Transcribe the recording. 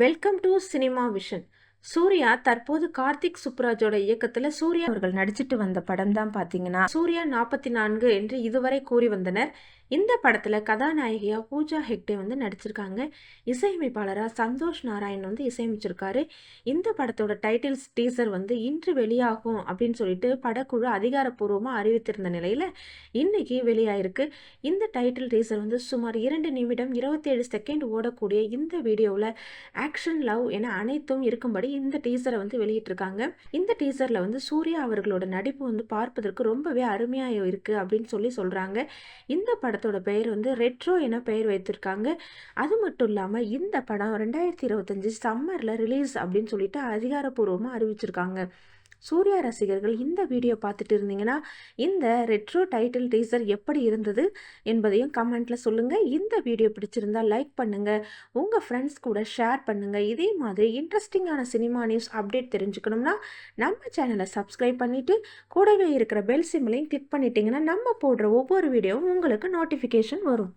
Welcome to Cinema Vision. Surya தற்போது கார்த்திக் சுப்ராஜோட இயக்கத்துல சூர்யா அவர்கள் நடிச்சிட்டு வந்த படம் தான் பாத்தீங்கன்னா சூர்யா நாற்பத்தி நான்கு என்று இதுவரை கூறி வந்தனர். இந்த படத்துல கதாநாயகியா பூஜா ஹெக்டே வந்து நடிச்சிருக்காங்க. இசையமைப்பாளராக சந்தோஷ் நாராயண் வந்து இசையமைச்சிருக்காரு. இந்த படத்தோட டைட்டில்ஸ் டீசர் வந்து இன்று வெளியாகும் அப்படின்னு சொல்லிட்டு படக்குழு அதிகாரப்பூர்வமா அறிவித்திருந்த நிலையில இன்னைக்கு வெளியாயிருக்கு. இந்த டைட்டில் டீசர் வந்து சுமார் இரண்டு நிமிடம் இருபத்தேழு செகண்ட் ஓடக்கூடிய இந்த வீடியோவில் ஆக்ஷன் லவ் என அனைத்தும் இருக்கும்படி இந்த டீசரை வந்து வெளியிட்டிருக்காங்க. இந்த டீசரில் வந்து சூர்யா அவர்களோட நடிப்பு வந்து பார்ப்பதற்கு ரொம்பவே அருமையாக இருக்குது அப்படின்னு சொல்லி சொல்கிறாங்க இந்த படத்தோட பெயர் வந்து ரெட்ரோ என பெயர் வைத்திருக்காங்க. அது மட்டும் இல்லாமல் இந்த படம் ரெண்டாயிரத்தி இருபத்தஞ்சி சம்மரில் ரிலீஸ் அப்படின்னு சொல்லிட்டு அதிகாரப்பூர்வமாக அறிவிச்சிருக்காங்க. சூர்யா ரசிகர்கள் இந்த வீடியோ பார்த்துட்டு இருந்தீங்கன்னா இந்த ரெட்ரோ டைட்டில் டீசர் எப்படி இருந்தது என்பதையும் கமெண்ட்டில் சொல்லுங்கள் இந்த வீடியோ பிடிச்சிருந்தா லைக் பண்ணுங்கள் உங்கள் ஃப்ரெண்ட்ஸ் கூட ஷேர் பண்ணுங்கள் இதே மாதிரி இன்ட்ரெஸ்டிங்கான சினிமா நியூஸ் அப்டேட் தெரிஞ்சுக்கணும்னா நம்ம சேனலை சப்ஸ்கிரைப் பண்ணிவிட்டு கூடவே இருக்கிற பெல் சிம்லையும் கிளிக் பண்ணிட்டீங்கன்னா நம்ம போடுற ஒவ்வொரு வீடியோவும் உங்களுக்கு நோட்டிஃபிகேஷன் வரும்.